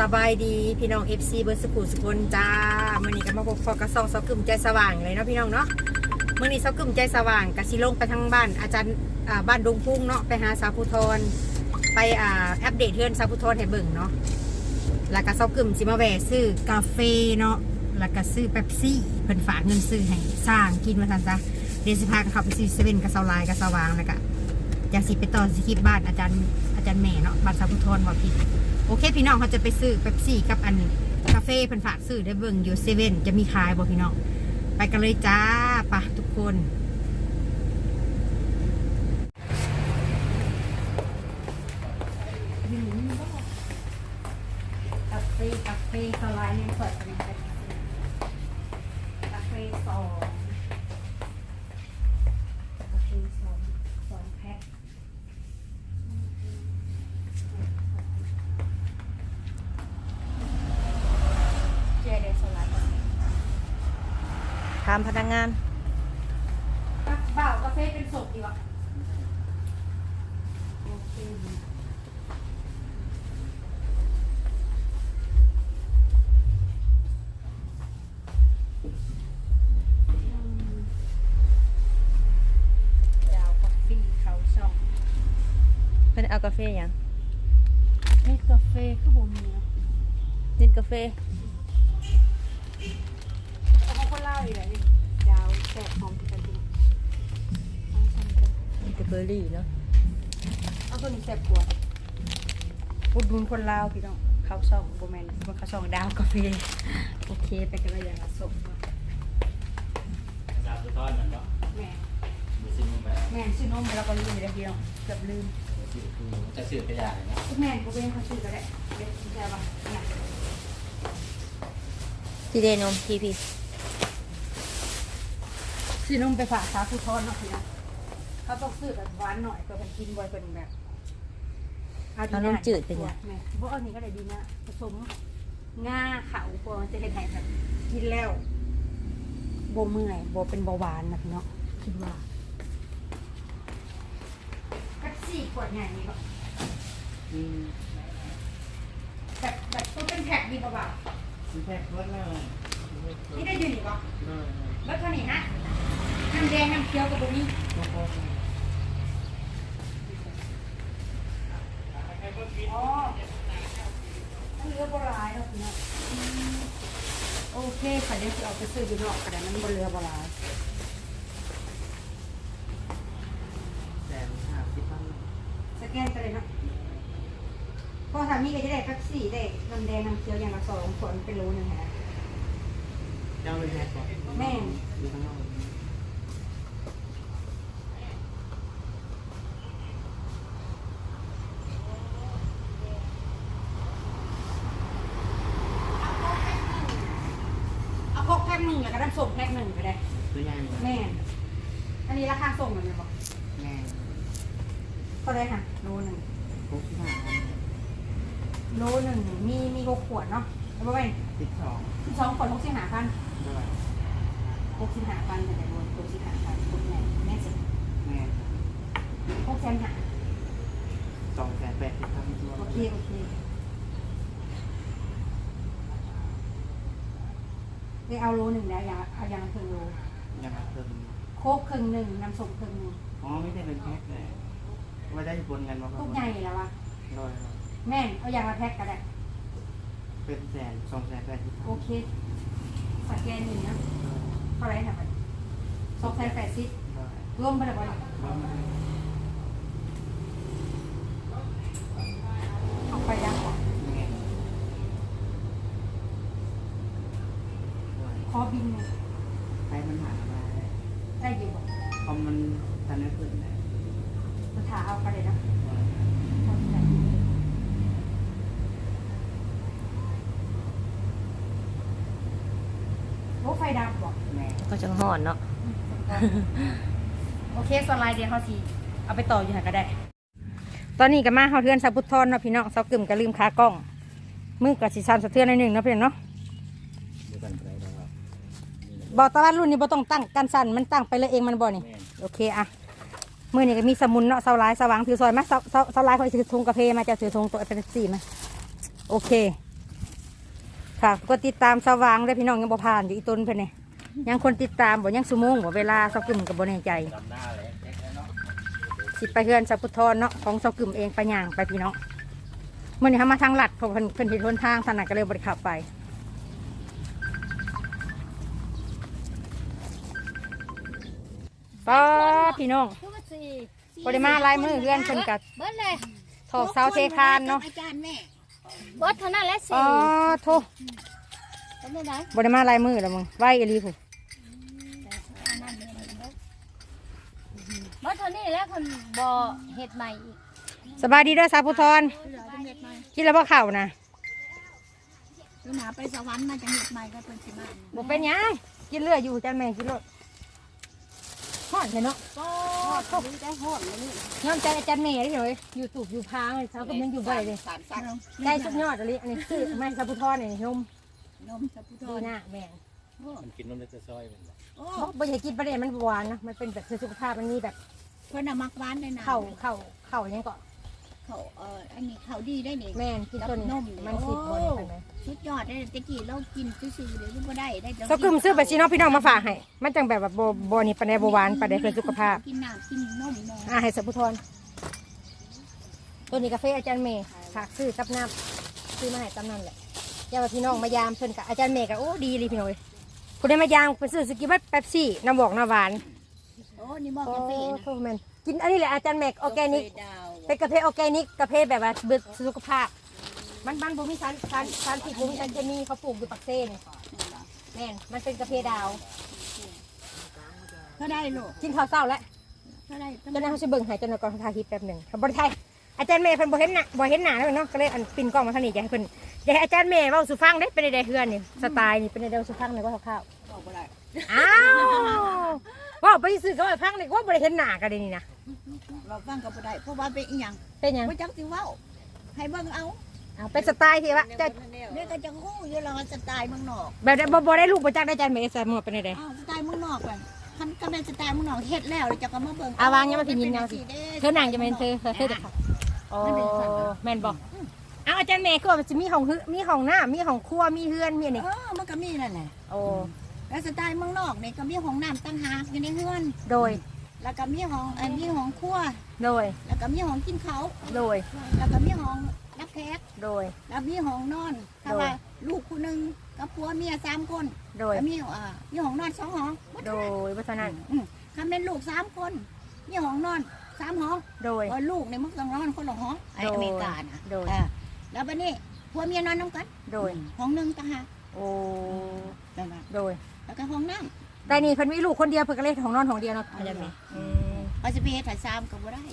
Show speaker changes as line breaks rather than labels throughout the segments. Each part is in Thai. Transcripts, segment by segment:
สบายดีพี่น้อง FC เบอร์สกูสกุลจ้ามื่อนี้ก็มาพบฟอกระซองเสากึ่มใจสว่างเลยเนาะพี่น้องเนาะมื่อนี้เสากึ่มใจสว่างกสิลงไปทางบ้านอาจารย์บ้านดงพุ่งเนาะไปหาสาวผู้ทรไปอ่าอัปเดตเทือนสาวผู้ทรให้เบิ่งเนาะแล้วก็เสากึ่มสิมาแหวซื้อกาแฟเนาะแล้วก็ซื้อเป๊ปซี่เพิ่นฝากเงินซื้อให้สร้างกินมาทันจ้ะเดี๋ยวสิพากันเขาไปซื้อเซเว่นกับเสาลายกับสว่างแล้วก็อยากสิไปต่อสคลิปบ้านอาจารย์ อาจารย์แม่เนาะบานสาวผู้ทรบอกผิดโอเคพี่น้องเขาจะไปซื้อเป๊ปซี่กับอันคาเฟ่เพิ่นฝากซื้อได้เบิ่งอยู่เซเว่นจะมีขายบ่พี่น้องไปกันเลยจ้าปะทุกคนคาเฟ่คาเฟ่สไลด์เนี่ยเปิดเป็นคาเฟ่สองคาเฟ่สองสองแพ็ค เจเดสไลด์
ถามพนักงาน
บ่าวกาแฟเป็นสดดีวะโอเคดาวกาแฟเขาช่อง
เพิ่นเอากาแฟหยัง
เฮ้ยกาแฟคือบ่มีเนาะ
นินกาแฟ
เบอร์
รี่เนาะ
เอาตัวนี้แสบกว่าอุดหนุนคนลาวพี่น้องเขาช่องโบแมนมันเขาช่องดาวกาแฟโอเคไปกันเลยอย่างละสมเนาะ
สามตัวทอดนั่นเนาะ
แม่
มีซิมแบบ
แม่นซื้อนมแล้วก็ลืมไปแล้วพี่น้องเกือบลืม
จะสื่อกระยาเลยเนาะ
แม่นกูเป็นคนซื้อก็ได้เด็กใช่ปะเนี่ย
ที่เดนมทีพี
ซื้อนมไปฝากสาวผู้ทอนเนาะพี่น้อง เขาต้องซื้อแบบหวานหน่อยเพื่อเป็นกินบ่อยเป็นแบบแม่บ่เอานี้ก็ได้ดีนะผสมง่าเขาพวจะเห็นไหแบบกินแล้วโบเมื่อยโบเป็นเบาหวานนะพี่น้องคิดว่าแท็กซี่ขวดใหญ่นี่ก็
อืม
แบบแบบต้องเป็นแพ็คดีเปล่า
มีแพ็ครถแล้ว
ๆนี่ได้อยืนอีกปะ
ได้
แล้วเท่านี้ฮะน้ำแดงน้ำเขียวกับบุนี้ อ๋อมันเรือโบราณเนาะพี่น้องอืมโอเคค่ะเดี๋ยวจะเอาไปซื้ออยู่นอกกันนะมันบนเรือโบราณ
แสนห้าสิบพัน
สแกนกันเลยเนาะพอทำนี่ก็จะได้ท็กซี่ได้น้ำแดงน้ำเขียวอย่างละสองขวดเป็นโลนึงฮะ
เจ้าเลยแพ็คก่อน
แม่
อยู่ข้างนอก
เอาพกแพ็คหนึ่งแล้วก็น้ำส้มแพ็คหนึ่ง ก็ได้
ตัวใหญ่
แม่นอันนี้ราคาส่งกันไหมบอก
แม่
ก็ได้ค่ะโลหนึ่ง
หกสิบห้าพัน
โลหนึ่งมีมีหกขวดเนาะแล้วก็ไป
สิบสอง
สิบสองขวดหกสิบห้าพัน
ด้วย
หกสิบห้าพันแต่รวมหกสิบห้าพันคุณแม่แม่สิ
แม่
หกแสนห้า
สองแสนแปดสิบพันตัว
โอเคโอเคได้เอาโลหนึ่งแล้วอยางเอาอยางละครึ่งโล
ยังเพิ่ม
โคกครึ่งหนึ่งน้ำส้มครึ่งหนึ่ง
อ๋อไม่ได้เป็นแพ็คเลยว่าได้บนกันมา
ทุกใหญ่แล้ววะ
ร้อย
แม่นเอาอย่างละแพ็คก็ได้
เป็นแสนสองแสนแปดสิบพัน
โอเคสแกนอย่างเนี้ยเท่าไหรนะบัดสองแสนแปดสิบ
ร้อย
รวมไปเลยบ่ล่ะ
ร้อย
เอาไปยังก่อน
แม่
ขอบินหนึ่ง
ให้มันหามา
ได้อยู่บ่
คอมมันทันได้ขึ้นเลย
จะถาเอาไปเลยนะเอาไปรถไฟดับบ่
แม่
ก็จังห่อนเนาะ
โอเคสไลด์เดียวเขาสีเอาไปต่ออยู่ไหนก็ได้ ตอนนี้ก็มาเขาเทือนสาพุทธรเนาะพี่น้องเสากึ่มก็ลืมคากล้อง มือกับสีชันสะเทือนในอยหนึ่งเนาะพี่น้องเนาะ
เดี๋ยวกันไปแล้วครับ
บอกตะวันรุ่นนี้บ่ต้องตั้งกันสั่นมันตั้งไปเลยเองมันบ่นี่
แม่น
โอเคอะมือนี่ก็มีสมุนเนาะเสาลายสว่างถือซอยมาเสาเสาเสาลายเขาถือธงกาแฟมาจะถือธงตัวเป็นสี่มาโอเคฝากกดติดตามสว่างด้วยพี่น้องยังบ่ผ่านอยู่อีต้นเพิ่นนี่ยั งคนติดตามบ่ยังสุโมงบ่เวลาเสากึ่มกับบ่แน่ใจ
ดำหน้าเลยแจ็คแล้วเนาะ
สิไปเฮือนสัพพุทธรเนาะของเสากึ่มเองไปย่างไปพี่น้องมื่อนี้เขามาทางลัดเพราะเพิ่นเพิ่นเห็นหนทางถนัดก็เลยบ่ได้ขับไปป้าพี่น้องปริมาณลายมือเพื่อนเพิ่นกัด
เบิดเลย
ถอกเสาเทคานเนาะ
อาจารย์แม่เบิดเท่านั้นแหละสิ
อ๋อโท
เป็นได้ไหม
บริมาลายมือแล้วมึงไหวเอหลีผู้
เบิดเท่านี้แล้วคนบ่เฮ็ดใหม่อีก
สบายดีเด้อสาวพุทธร
เหลือจะเฮ็ดใหม่
คิดแล้วว่าเข่านะ
คือหนาไปสวรรค์มาจะเฮ็ดใหม่ก็เป็นสิมา
บ่เป็นหยังกินเลือดอยู่จันแม่กินรถฮอดเลยเนาะ
ก็โชคดีได้ฮอดเลยนี่
ย้อมใจอาจารย์แม่ได้เลยอยู่ตูบอยู่พางเช้าก็ยังอยู่บ่ได้เลย
สารสัก
ได้สุดยอดเลยอันนี้คือไม่สาวพุทธรนี่ยม
นมสัพพุทโธ
ดีหน้าแม่ง
มันกินนมในจะซอยมันบ่
โอ้
บ่บ่อยากกินประเด็นมันหวานนะมันเป็นแบบสุขภาพมันมีแบบ
เพิ่นน่ะมักหวานได้นะ
เข่าเข่าเข่าหยังก็
เขาเอ่ออันนี้เขาดีได้นี่
แม่นกินตัวนี้
กับนม
มันสิบบนไปไหม
สุดยอดได้ตะกี้เรากินซื่อๆเดี๋ยวบ่ได้ได้
สกึมซื้อไปซีน้องพี่น้องมาฝากให้มันจังแบบว่าโบโบนี่ปานใดโบหวานปานใดเพื่อสุขภาพ
กินน้ำกินนมแม่
อ่าให้สัพพุทธรตัวนี้กาแฟอาจารย์เมย์ฝากซื้อกับน้ำซื้อมาให้ตำนั่นแหละ ยาว่าพี่น้องมายามเพิ่นกับอาจารย์เมย์กับโอ้ดีเลยพี่น้องเอ้ยคุณได้มายามไปซื้อสกิบัตเป๊ปซี่น้ำบอกน้ำหวาน
โอ้นี่บอก
โอ้
กาแฟนะ
โหแมนกินอันนี้แหละอาจารย์เมย์ออร์แกนิก
ดาว
เป็นกาแฟออร์แกนิกกาแฟแบบว่าเบิดสุขภาพมันมันบ่มีสารสารสารผิดบ่มีสารเคมีเขาปลูกอยู่ปักเซ่นแม่นมันเป็นกาแฟดาว
ก็ได้ลูก
กินข้าวเช้าแล้ว
ก็ได้
จนนั้นเขาจะเบิ่งใหายจนก่อนถ่ายคลิปแป๊บหนึ่งเขาบริไทยอาจารย์เมย์เพิ่นบ่เห็นหน้าบ่เห็นหน้าแล้วเนาะก็เลยอันปินกล้องมาทางนี้อยากให้เพิ่น อยากให้อาจารย์เมย์เว้าสู่ฟังได้เป็นไดๆเฮือนนี่สไตล์นี่เป็นไดๆสู่ฟังนี่ว่าคร่าว
บอกบ่ได้
ๆอ้าวเว่าไปซื้อก็ไปฟังนี่ว่าบ่ได้เห็นหน้ากันเลยนี่นะ
เราฟังก็บ่ได้เพราะว่าเป็นอีหยัง
เป็นหยัง
บ่จักสิเว้าให้เบิ่งเอา
เอาเป็นสไตล์ที่ว่าจะ
เดี๋ยวก็จะฮู้อยู่แล้วว่าสไตล์เมืองนอก
แบบได้บ่บ่ได้ลูกบ่จักได้อาจารย์เมย์ใส่หมวกเป็นได
อ้าวสไตล์เมืองนอกก่อนคันก็เป็นสไตล์เมืองนอกเฮ็ดแล้วแล้วจะก็มาเบิ่ง
ๆอาวางยังมาสิยินยังสิ
เด้
เธอนางจะเป็นเธอเธอเธอจะขับโอ้แม่นบ่เอาอาจารย์เมย์ก็ว่ามันจะมีห้องฮึมีห้องน้ำมีห้องครัวมีเฮือนมีอันนี่
เออมันก็มีนั่นแหละ
โอ้
แล้วสไตล์เมืองนอกนี่ก็มีห้องน้ำตั้งหากอยู่ในเฮือน
โดย
แล้วก็มีห้องเอันมีห้องครัว
โดย
แล้วก็มีห้องกินข้าว
โดย
แล้วก็มีห้องรับแขก
โดย
แล้วมีห้องนอนถ้าว่าลูกคู่หนึงกับผัวเมียสามคน
โดย
แล้วมีอ่ามีห้องนอนสองห้อง
โดยเพราะฉะนั้น
อืมถ้าเป็นลูกสามคนมีห้องนอนสามห้อง
โดย
เออลูกเนี่ยมันต้องนอนคนละห้องไอ้
โดย
อเมริกานะ
โดย
เออ แล้วบัดนี้ผัวเมียนอนน้ำกัน
โดย
ห้องหนึ่งต่างหาก
โอ้
นั่นน่ะ
โดย
แล้วก็ห้องน้
แต่นี่เพิ่นมีลูกคนเดียวเพิ่นก็เลยของนอนของเดียวเนาะอาจารย์แม่อืมำ
ไปสเปรย์ถ่ายซ้ำก็บ่ได้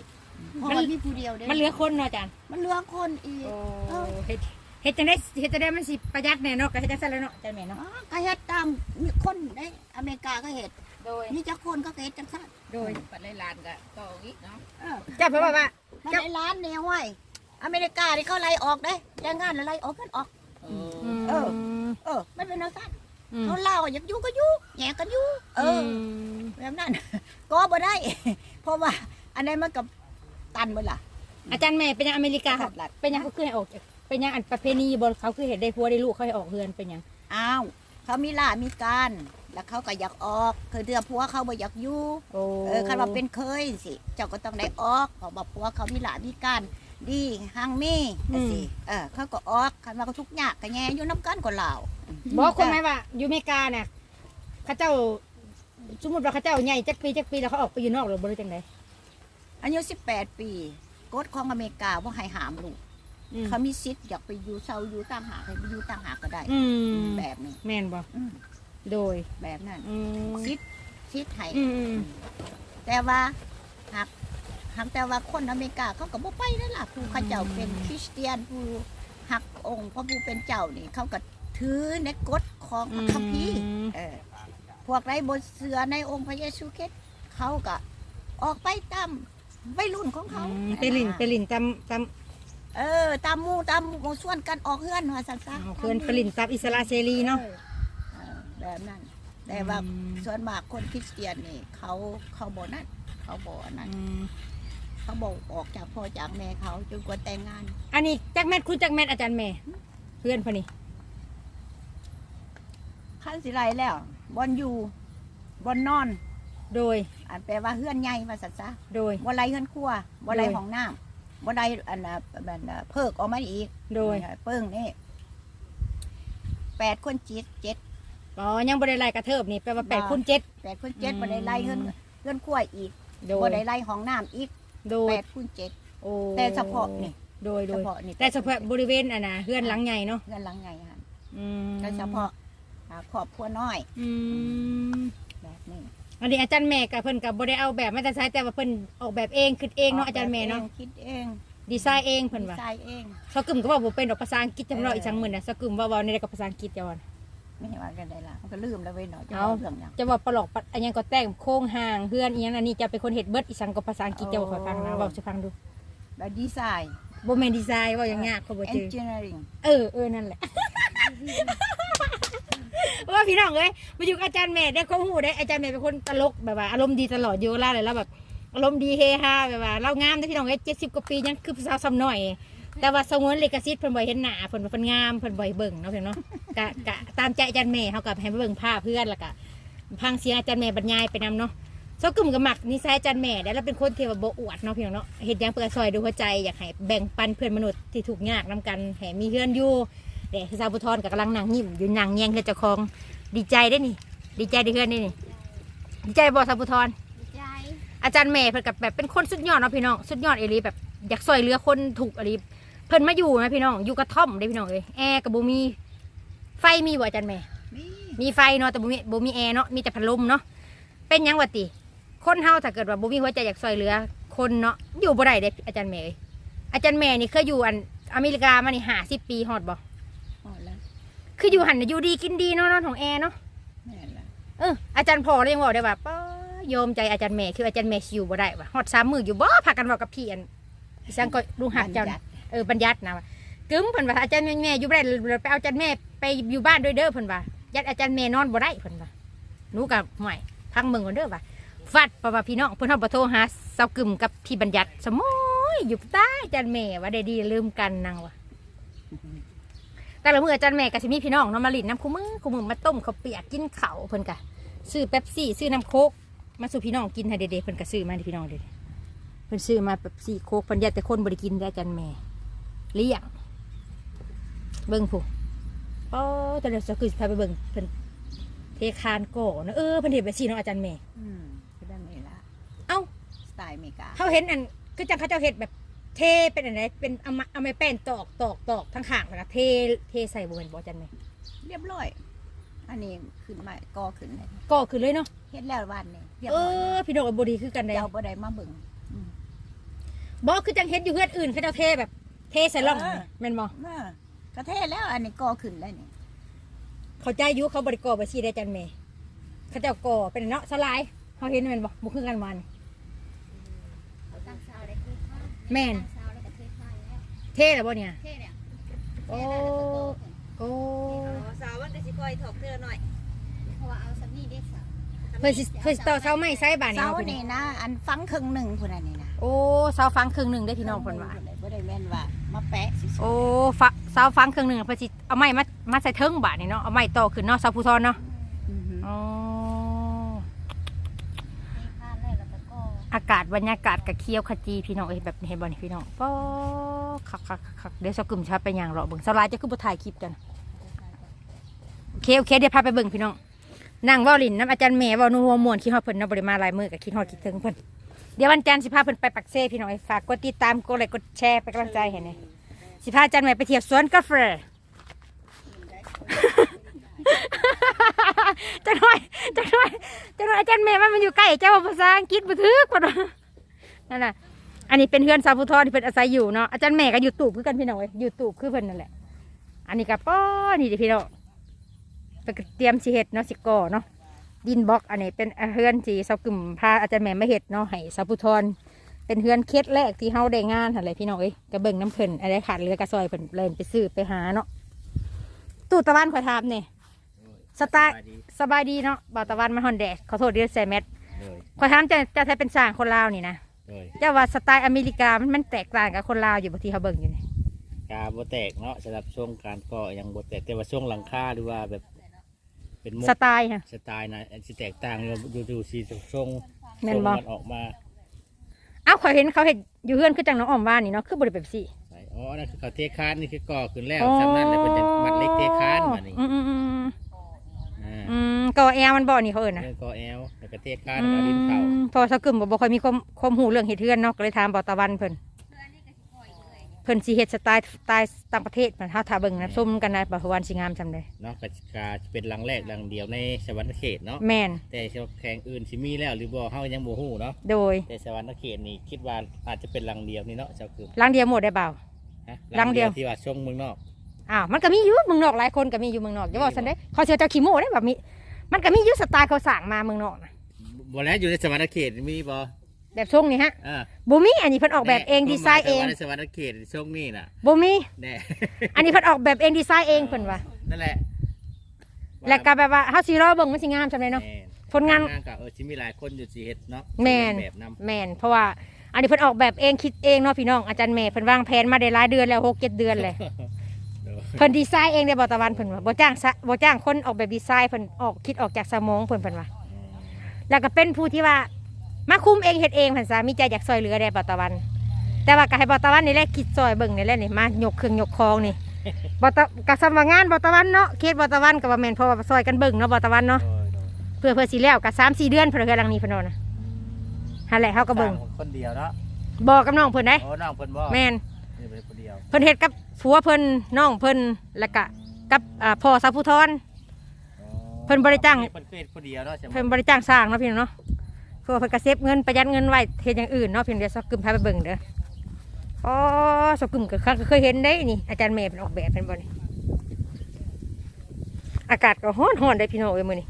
เพราะว่ามีผู้เดียวเด้
มันเหลือคนเนาะอาจารย์
มันเหลือคนอีก
โอ้เฮ็ดเฮ็ดจังได๋เฮ็ดจังได๋มันสิประหยัดแน่เนาะก็เฮ็ดจังซั่นแหล้วเนาะอาจารย์แม่เนาะ
อ๋อก็เฮ็ดตามมีคนได้อเมริกาก็เฮ็ด
โดย
มีจักคนก็เฮ็ดจังซั่น
โดย
ปัดเลยลานก็ต่ออีกเนาะ
เออ
เจ้าเพิ่นบอกว่า
มันในร้านเนี่ยห้วย อเมริกาที่เขาไล่ออกได้แรงงานแล้วไล่ออกกันออก
เอ
อืม
เออเออไม่เป็นนักสั้น
อืม
เขาเล่าอยากอยู่ก็อยู่แย่กันอยู่เอออ
ม
แบบนั้น ก็บ่ได้ เพราะว่า อันนี้มันกับตันหมดล่ะ
อาจารย์แม่เป็นยังอเมริกาค่ะ
หลัด
เป็นยังเขาคือให้ออกเป็นยังอันประเพณีบ่เขาคือเฮ็ดได้ผัวได้ลูกเขาให้ออกเฮือนเป็นยัง
อ้าว เขามีล่ามีการ แล้วเขาก็อยากออกคือเดือผัวเขาบ่อยากอยู่
โอ้
เออคันว่าเป็นเคยสิ เจ้าก็ต้องได้ออกเพราะว่าผัวเขามีล่ามีการ ดีหังมีจังสิเออเขาก็ออกคันว่าเขาทุกข์ยากก็แย่อยู่น้ำกันก็ลาว
บอกคนไหมว่าอยู่อเมริกาเนี่ยเขาเจ้าสมมติว่าเขาเจ้าใหญ่จักปีจักปีแล้วเขาออกไปอยู่นอกหรือบ่ได้จังได
อายุ18 ปีกฎของอเมริกาว่าให้หามลูก
อืม
เขามีสิทธิ์อยากไปอยู่เซาอยู่ต่างหากให้ไปอยู่ต่างหากก็ได้
อืม
แบบนี้
แม่นบ่
อืม
โดย
แบบนั้น
อืม
สิทธิ์สิทธิ์ให้
อืมอืม
แต่ว่าหาก หากแต่ว่าคนอเมริกาเขาก็บ่ไปนั่นล่ะผู้เขาเจ้าเป็นคริสเตียนผู้หักองค์พระผู้เป็นเจ้านี่เขาก็ถือในกฎของพระคัมภีร์เออพวกไรบนเสือในองค์พระเยซูคริสต์เขาก็ออกไปตามวัยรุ่นของเขา
อืมไปลินไปลินตามตาม
เออ ตามหมู่ตามหมู่ส่วนกันออกเฮือนว่าซั่นซะ
เอาเพื่อนไปลินตามอิสระเสรีเนาะ
เออแบบนั้นแต่ว่า
อืม
ส่วนมากคนคริสเตียนนี่เขาเขาบอกนั่นเขาบอกอันนั้น
อืม
เขาบอกออกจากพ่อจากแม่เขาจนกว่าแต่งงาน
อันนี้จักแม่นคุณจักแม่นอาจารย์แม่เพื่อนพอนี่
ขั้นสิไรแล้วบอนอยู่บอนนอน
โดย
อันแปลว่าเฮือนใหญ่ว่าสัตซะ
โดย
บ่ไรเฮือนครัวบ่ไร
โดย
ห้องน้ำบ่ไรอันน่ะแบบน่ะเพิกออกมาอีก
โดย
เปิ้งนี่แปดคนเจ็ดเจ็ด
อ๋อ ยังบ่ได้ไล่กระเทิบนี่แปลว่าแปด
บ่
คูณเจ็ด
แปดคนเจ็ด
อืม
บ่ได้ไรเฮือนเฮือนครัวอีก
โด
บ่
ย
ได้ไรห้องน้ำอีก
โดย
แปดคูณเจ็ด
โอ้
แต่เฉพาะนี่
โดยโด
เฉ
ย
พาะนี่
แต่เฉพาะบริเวณอะนะเฮือนหลังใหญ่เนาะ
เฮือนหลังใหญ่ฮะ
อืม
แต่เฉพาะอ่าครอบครัวน้อย
อืม
แบบนี้
อันนี้อาจารย์แม่กับเพิ่นกับบ่ได้เอาแบบมาแต่ใช้แต่ว่าเพิ่นออกแบบเองคิดเองเนาะอาจารย์แม่เนาะ
คิดเอง
ดีไซน์เองเพิ่นว่า
ดีไซน์เอง
สกึมก็บอกบ่เป็นดอกภาษาอังกฤษจำเรา
เอออี
อีกจังมื้อน่ะสกึมว่าเว้าในกับภาษาอังกฤษจังว่า
ไม่เห็นว่ากันได้ละมันก็ลืมแล้วเว้ยเนาะจะ
เอา
เอาเรื่องหยัง
จะว่าปลอกปัดอันยังก็แต่งโค้งห่างเฮือนอีหยังอันนี้จะเป็นคนเฮ็ดเบิดอีสังก็ภาษาอังกฤษจะบ่ค่อยฟังนะเว้าสิฟังดู
แบบดีไซน์
บ่แม่นดีไซน์เว้าอย่างยากเขาบ่จือ
engineering
เออเออนั่นแหละ ว่าพี่น้องเอ้ยมาอยู่กับอาจารย์แม่ได้ข้อมูลได้อาจารย์แม่เป็นคนตลกแบบว่าอารมณ์ดีตลอดอยู่เวล่าเลยแล้วแบบอารมณ์ดีเฮฮาแบบว่าเรางามได้อพี่น้องเอ้ยเจ็ดสิบกว่าปียังคือสาวซ้ำหน่อย แต่ว่าสงวนเลกาซิตเพิ่นบ่อยเห็นหน้าเพิ่นว่าเพิ่นงามเพิ่นบ่อยเบิ่งเนาะเพิ่นเนาะกะกะตามใจอาจารย์แม่เฮากับให้ไปเบิ่งภาพเพื่อนแล้วก็พังเสียงอาจารย์แม่บรรยายไปนํเนาะเซากึ่มกับหมักนิสัยอาจารย์แม่ได้แล้วเป็นคนที่ว่าบ่อวดเนาะพี่น้องเนาะเฮ็ดหยังเพื่อซอยดูหัวใจอยากให้แบ่งปันเพื่อนมนุษย์ที่ถูกข์ยากนํกันให้มีเฮือนอยู่เด็กสาวบุทรกับกำลังนั่งยิ้มอยู่นั่งแยงเฮือนเจ้าของดีใจได้อนี่ ดีใจได้เฮือนได้นี่ ดีใจบ่สาวบุทรอาจารย์แม่เพิ่นกับแบบเป็นคนสุดยอดเนาะพี่น้องสุดยอดเอหลีแบบอยากช่วยเหลือคนถูกข์อหลี เพิ่นมาอยู่นะพี่น้องอยู่กระท่อมได้อพี่น้องเอ้ยแอร์กับบ่มีไฟมีบ่อาจารย์แม่
มี
มีไฟเนาะแต่บ่มีบ่มีแอร์เนาะมีแต่พัดลมเนาะเป็นหยังวะติ คนเฮาถ้าเกิดว่าบ่มีหัวใจอยากช่วยเหลือ คนเนาะอยู่บ่ได้เด้อาจารย์แม่เอ้ยอาจารย์แม่นี่เคยอยู่อันอเมริกามานี่50ปีฮอดบ่
อ๋อแล้ว
คืออยู่หันน่ะอยู่ดีกินดีเนาะเนอนของแอร์เนาะ
แม่นละ
เอออาจารย์พอเลยยังบอกได้ว่าป้ายอมใจอาจารย์แม่คืออาจารย์แม่ชิวบ่ได้ว่ะฮอดสามมืออยู่บ่พากันบอกกับพี่อันอีสังก็ลุงหักเจ้า
บัญ
น่ะ
ญัติ
เออบัญญัตินะว่ะกึ้มเพิ่นว่าอาจารย์แม่อยู่บ่ได้เลยไปเอาอาจารย์แม่ไปอยู่บ้านด้วยเด้อเพิ่นว่ายัดอาจารย์แม่นอนบ่ได้เพิ่นว่าหนูกับห่วยพังเมืองก่อนเด้อว่ะฟัดเพราะว่าพี่น้องเพิ่นเฮาบ่โทรหาเซากึมกับพี่บัญญัติสมอยอยู่ใต้อาจารย์แม่ว่าได้ดีลืมกันนางว่ะแต่ละมืออาจารย์แม่ก็สิมีพี่น้องเนาะมาลินน้ำคู่มือคู่มือมาต้มข้าวเปียกกินข้าวเพิ่นกะซื้อเป๊ปซี่ซื้อน้ำโคกมาสู่พี่น้องกินให้เด็ดๆเพิ่นก็ซื้อมาให้พี่น้องเด็ดเพิ่นซื้อมาเป๊ปซี่โคกเพิ่นยากแต่คนบริกินได้อาจารย์แม่ เลี้ยงเบิ่งผู้โอ้ตอนเดี๋ยวจะคือสิพาไปเบิ่งเพิ่นเทคานก่อนะเออเพิ่นเห็นแบบซี่เนาะอาจารย์แม่
อืมก็ได้นี่ละ
เอ้า
สไตล์อเมริกา
เขาเห็นอันคือจังเขาเจ้าเห็ดแบบเทเป็นอันไหนเป็นเอามาเอาไม้แป้นตอกตอกตอกทั้งข้างแล้วก็เทเทใส่บนบ่อาจารย์แม่
เรียบร้อย อันนี้ขึ้นมากอขึ้นเลย
ก่อขึ้นเลยเนาะ
เฮ็ดแล้ววันนี้เรียบ
เอ
ร้อย
อพี่น้องกับบดีคือกันเลย
เจ้าบ่ได้มาเบิ่งอืม
บอกคือจังเฮ็ดอยู่เฮือนอื่นเขาเจ้าเทแบบ เทใส่ล่อง
เออ
แม่นบ่
น่ะกระเทศแล้วอันนี้กอขึ้นแล้วนี่
เขาใจอยุเขาบริกรบ่ชีได้จันเมเขาเจ้าก่อเป็นเนาะสลายเขาเห็นแม่นบ่บ่คือกันวันแม่นเทแล้วบ่เนี่ยโอ้โอ้
สาววันก็สิคอยถกเธอหน่อยเพราะว่าเอาสักนี่เด็กสาว
เพิ่นสิเพิ่นสิต่อเสาไม้ใส่บาดนี้
เสา
เอาเพิ่น
นี่นะ อันฟังครึ่งหนึ่งพุ่นอันนี้นะ
โอ้เสาฟังครึ่งหนึงได้พี่น้องเพิ่นว่า
บ่ ได้แม่นว่ามาแปะสิ
โอ้ฟะเสาฟังครึ่งหนึงเพิ่นสิเอาไม้มามาใส่เทิงบาดนี้เนาะเอาไม้ต่อขึ้นเนาะเสาผู้ทอนเนาะ
อือหือ
อ๋อ
ข้าแรกแล้วก็
อากาศบรรยากาศกะเคี้ยวขจีพี่น้องเอ้ยแบบนี้เห็นบ่นี่พี่น้องป๊อคักคักคักคักเดี๋ยวสกึมชาไปอย่างรอเบิ่งสลายจะคือบ่ถ่ายคลิปกันโอเคโอเคเดี๋ยวพาไปเบิ่งพี่น้องนั่งเว้าลินน้ำอาจารย์แม่เว้านัวม่วนคิดฮอดเพิ่นเนาะบ่ได้มาหลายมื้อก็คิดฮอดคิดถึงเพิ่น เดี๋ยววันจันทร์สิพาเพิ่นไปปักเซ่พี่น้องเอ้ยฝากกดติดตามกดไลค์กดแชร์เป็นกำลังใจให้แหน่สิพาอาจารย์แม่ไปเที่ยวสวนกาแฟ จังหน่อยจังหน่อยจังหน่อยอาจารย์แม่มันมันอยู่ใกล้เจ้าภาษาอังกฤษบ่ถึกปะเนาะนั่นน่ะ อันนี้เป็นเพื่อนสาวผู้ทอที่เพิ่นอาศัยอยู่เนาะอาจารย์แม่ก็อยู่ตูบคือกันพี่น้องเอ้ยอยู่ตูบคือเพิ่นนั่นแหละ อันนี้ก็ป้อนี่เด้อพี่น้องไปเตรียมสิเฮ็ดเนาะสิก่อเนาะ ดินบล็อกอันนี้เป็นเฮือนที่สาวกึ่มพาอาจารย์แม่มาเฮ็ดเนาะให้สาวผู้ทอนเป็นเฮือนเคสแรกที่เฮาได้งานหั่นแหละพี่น้องเอ้ยก็เบิ่งน้ำเพิ่นอะไรขาดเหลือกระซอยเพิ่นเล่นไปซื้อไปหาเนาะตู้ตะวันขอถามเนี่ยสไตล์
สบายดี
สบายดีเนาะบ่าวตะวันมาฮอนแดดขอโทษเดียวใส่แมส
เลย
ขอถามจะจะใช้เป็นสร้างคนลาวนี่นะ
เลย
เจ้าว่าสไตล์อเมริกามันมันแตกต่างกับคนลาวอยู่บางทีเขาเบิ่งอยู่นี่
กาบ่แตกเนาะสำหรับช่วงการก่อยังบ่แตกแต่ว่าช่วงหลังคาหรือว่าแบบ เวเป็นมุก
สไตล์ค่ะ
สไตล์นะสิแตกต่างอยู่ดูสีทรง
แม่นบ่
ทรงมันออกมา
อ้าวเขาเห็นเขาเห็นอยู่เฮือนคือจังน้องอ้อมว่านี่เนาะคือบริแบบสี่
ใส่อ๋อนั่นคือเขาเทคานนี่คือก่อขึ้นแล้วสำนั้นเลยเป็นจะมัดเล็กเทคานมานี่
อืมอืมอืม
อ่า
อืมก็แอลมันบ่นี่เขาเอิ้นนะ
เรื่องก่อแอลแล้วก็เทคานแล้วก็ดินเข่า
อืมเพอสกึมก็บ่ค่อยมีความความหูเรื่องเฮ็ดเฮือนเนาะก็เลยถามบ่ตะวันเพิ่น เพิ่นสิเฮ็ดสไตล์สไตล์ต่างประเทศมันเฮาถ้าเบิ่งนะส้มกันนะบ่วันสิงามจำได้
เนาะก็กาเป็นหลังแรกหลังเดียวในสวรรค์เขตเนาะ
แม่น
แต่แข่งอื่นสิมีแล้วหรือบ่เฮายังบ่ฮู้เนาะ
โดย
แต่สวรรค์เขตนี่คิดว่าอาจจะเป็นหลังเดียวนี่เนาะเจ้าคือ
ลังเดียวหมดได้เปล่า
ฮะ
หลังเดียว
ที่ว่าช่วงเมืองนอก
อ้าวมันก็มีอยู่เมืองนอกหลายคนก็มีอยู่เมืองนอกอย่าบอกซั่นเด้เขาเชื่อเจ้าขี้โม้ได้แบบมีมันก็มีอยู่สไตล์เขาสั่งมาเมืองนอกนะ
บ่แล้วอยู่ในสวรรค์เขตมีบ่
แบบทรงนี่ฮะ
อ่า
บ่มีอันนี้เพิ่นออกแบบเองดีไซน์เอง
ในสวรรค์เขตช่วงนี้น่ะ
บ่มี
แน่
อันนี้เพิ่นออกแบบเองดีไซน์เองเพิ่นว่า
นั่นแหละ
แล้วก็แบบว่าเฮาสิรอเบิ่งมันสิงามจำได้เนาะ
แม่
ผลงาน
ก็เออสิมีหลายคนอยู่สิเฮ็ดเนาะ
แม่น
แบบนำ
แม่นเพราะว่าอันนี้เพิ่นออกแบบเองคิดเองเนาะพี่น้องอาจารย์แม่เพิ่นวางแผนมาได้หลายเดือนแล้วหกเจ็ดเดือนเลยเพิ่นดีไซน์เองได้บ่ตะวันเพิ่นว่าบ่จ้างซะบ่จ้างคนออกแบบดีไซน์เพิ่นออกคิดออกจากสมองเพิ่นเพิ่นว่าแล้วก็เป็นผู้ที่ว่า มาคุมเองเฮ็ดเองเพิ่นซะมีใจอยากซอยเหลือได้บ่ตะวัน แต่ว่าก็ให้บ่ตะวันนี่แหละคิดซอยเบิ่งนี่แหละนี่มายกเครื่องยกของนี่บ่ตะก็สำว่างานบ่ตะวันเนาะเขตบ่ตะวันก็ว่าแม่นเพราะว่าซอยกันเบิ่งเนาะบ่ตะวันเนาะเพื่อเพื่อสิแล้วก็3 4เดือนเพิ่นเฮือหลังนี้เพิ่นว่านะหั่นแหละเฮาก็เบิ่ง
สร้าคนเดียวเนาะ
บอกกับน้องเพิ่นได้
โอ้น้องเพิ่นบ่
แม่น
นี่เป็นคนเดียว
เพิ่นเฮ็ดกับผัวเพิ่นน้องเพิ่นแล้วก็กับอ่าพ่อสาวผู้ทอนเพิ่นบ่ได้จ้าง
เพิ่นเคยเฮ็ดคนเดียวเนาะใช่ไหม
เพิ่นบริจ้างสร้างเนาะพี่น้องเนาะเพื่อเพิ่นกระเซฟเงินประหยัดเงินไว้เฮ็ดอย่างอื่นเนาะพี่น้องเดี๋ยวสกึมพาไปเบิ่งเด้ออ๋อสกึมก็เคยเคยเห็นได้นี่อาจารย์เมย์เป็นออกแบบเป็นบ่นี่อากาศก็ร้อนร้อนได้พี่น้องเอ้ยมื้อนี้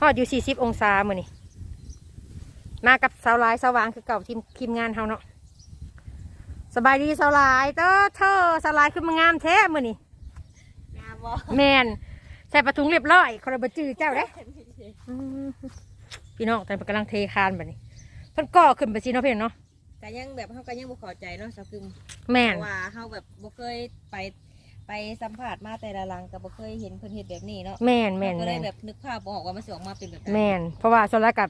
ฮอดอยู่40องศามื้อนี้มากับสาวหลายสาวหวางคือเก่าทีมทีมงานเฮาเนาะสบายดีสาวหลายเด้อเธอสาวหลายคือมางามแท้มื้อนี้
งามบ่
แมนใส่ปลาถุงเรียบร้อยคนละบจือเจ้าเด้อืม พี่น้องแต่นกำลังเทคานแบบนี้เพิ่นก่อขึ้นไปสิเนาะพี่น้องเนาะ
ก็ยังแบบเฮาก็ยังบ่เข้าใจเนาะสาวกึม
แม่
เพ
น
ราะว่าเฮาแบบบ่เคยไปไปสัมภาษณ์มาแต่ละหลังก็บ่เคยเห็นเพิ่นเฮ็ดแบบนี้เนาะ
แม่นแม่น
ก็เล
แม่
ย
น
แบบนึกภาพบ่ออกว่ามันสิออกมาเป็นแบบใด
แม่นเพราะว่าส่วนแรกกับ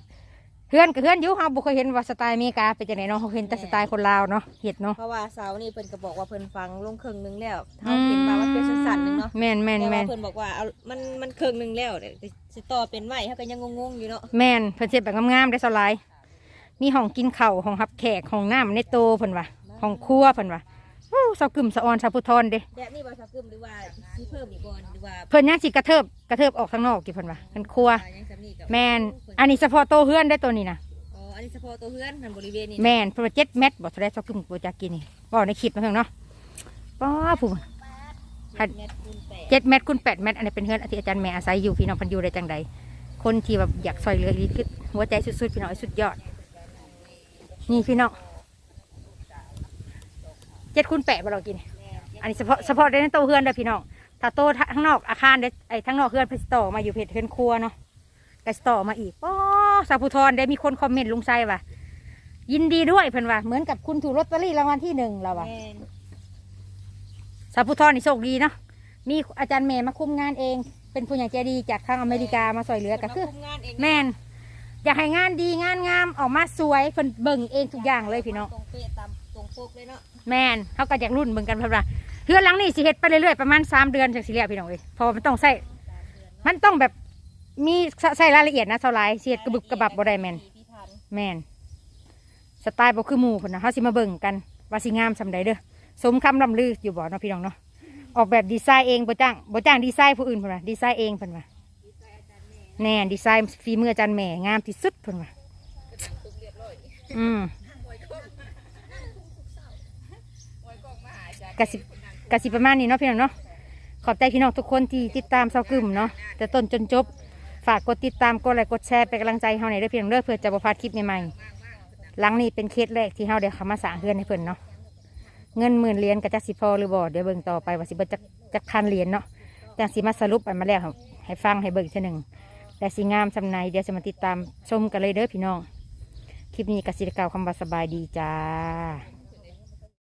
เพื่อนกับเพื่อนอยู่เฮาบ่เคยเห็นว่าสไตล์อเมริกาเป็นจังไดเนาะเฮาเห็นแต่สไตล์คนลาวเนาะเฮ็ดเนาะ
เพราะว่าเสานี่เพิ่นก็บอกว่าเพิ่นฟังลงครึ่งหนึงแล้วเฮาเห็นว่ามันเป็นสั้นๆหนึงเนาะ
แม่นแม่น
แต่
แม่
ว่านเพิ่นบอกว่าเอามันมันครึ่งหนึงแล้วเดี๋ยวสิต่อเป็นไหวเฮาก็ยังงงๆอยู่เนาะ
แม่นเพิ่นเฮ็ดแบบงามๆได้สลาย มีห้องกินข้าวห้องรับแขกห้องน้ำในโตเพิ่นว่าห้องครัวเพิ่นว่า อู้สาวกึมสะออนสาวพุทธรเด้
แบบนี้บ่สาวกึมหรือว่าสิเพิ่มอีกบ่หรือว่า
เพิ่นยังสิกระเทิบกระเทิบออกข้างนอกกี่เพิ่นว่าเพิ่นครัว
ยังสำนีกับ
แม่นอันนี้เฉพาะโตเฮือนได้ตัวนี้นะ
อ๋ออันนี้เฉพาะตัวเฮือนนั่นบริเวณนี้
แม่นเพราะว่าเจ็ดเม็ดบอกทะเลชอบกินโปรจากกินนี่บอกในคลิปมาเพิ่งเนาะป้าผู้
เจ็ดเมตรคูณแปด
เจ็ดเม็ดคูณแปดเม็ดอันนี้เป็นเฮือนที่อาจารย์แม่อาศัยอยู่พี่น้องเพันอยู่ได้จังใดคนที่แบบอยากซอยเหลืออีกคือหัวใจสุดๆพี่น้องสุดยอด นี่พี่น้อง เจ็ดคูณแปดมาเรากิน อันนี้เฉพาะเฉพาะในโตเฮือนเด้อพี่น้อง ถ้าโตทั้งนอกอาคารเด้อไอ้ทั้งนอกเฮือนเพชรต่อมาอยู่เพจเฮือนครัวเนาะก็สิต่อมาอีกป้อสาวผู้ทรได้มีคนคอมเมนต์ลุงไซว่ายินดีด้วยเพิ่นว่าเหมือนกับคุณถูกลอตเตอรี่รางวัลที่หนึ่งเราว่า
แม่น
สาวผู้ทรนี่โชคดีเนาะ มีอาจารย์เมย์มาคุมงานเอง เป็นผู้ใหญ่ใจดีจากทางอเมริกามาซอยเหลือก็คือ
มาคุมงานเอง
แม่นอยากให้งานดีงานงามออกมาสวยเพิ่นเบิ่งเองทุกอย่างเลยพี่น้อง
ตรงเป๊ะตามตรงปกเลยเนาะ
แมนเขาก็อยากรุ่นเบิ่งกันเพิ่นว่าเฮือนหลังนี้สิเฮ็ดไปเรื่อยๆประมาณ3เดือนจังสิแล้วพี่น้องเอ้ยเพราะว่ามันต้องใส่มันต้องแบบมีใส่รายละเอียดนะเท่าไรเสียดกระบึบกระบับบ่ได้แมนแมนสไตล์บ่คือหมู่พุ่นนะเฮาสิมาเบิ่งกันว่าสิงามสำใดเด้อสมคำล่ำลืออยู่บ่เนาะพี่น้องเนาะออกแบบดีไซน์เองบ่จ้างบ่จ้างดีไซน์ผู้อื่นพุ่นว่าดีไซน์เองเพิ่นว่าแน่ดีไซน์ฝีมืออาจารย์แม่งามที่สุดเพิ่นว่าอืม กะสิกะสิประมาณนี้เนาะพี่น้องเนาะขอบใจพี่น้องทุกคนที่ติดตามเซากึมเนาะแต่ต้นจนจบ ฝากกดติดตามกดไลค์กดแชร์เป็นกำลังใจให้เฮาหน่อยเด้อพี่น้องเด้อเพื่อจะบ่พลาดคลิปใหม่ๆหลังนี้เป็นเคสแรกที่เฮาได้เข้ามาสร้างเฮือนให้เพิ่นเนาะเงินหมื่นเหรียญก็จักสิพอหรือบ่เดี๋ยวเบิ่งต่อไปว่าสิเบิดจักจักพันเหรียญเนาะจังสิมาสรุปอันมาแล้วให้ฟังให้เบิ่งเทื่อหนึงแต่สิงามสำในเดี๋ยวจะมาติดตามชมกันเลยเด้อพี่น้อง คลิปนี้กสิได้กล่าคำว่าสบายดีจ้า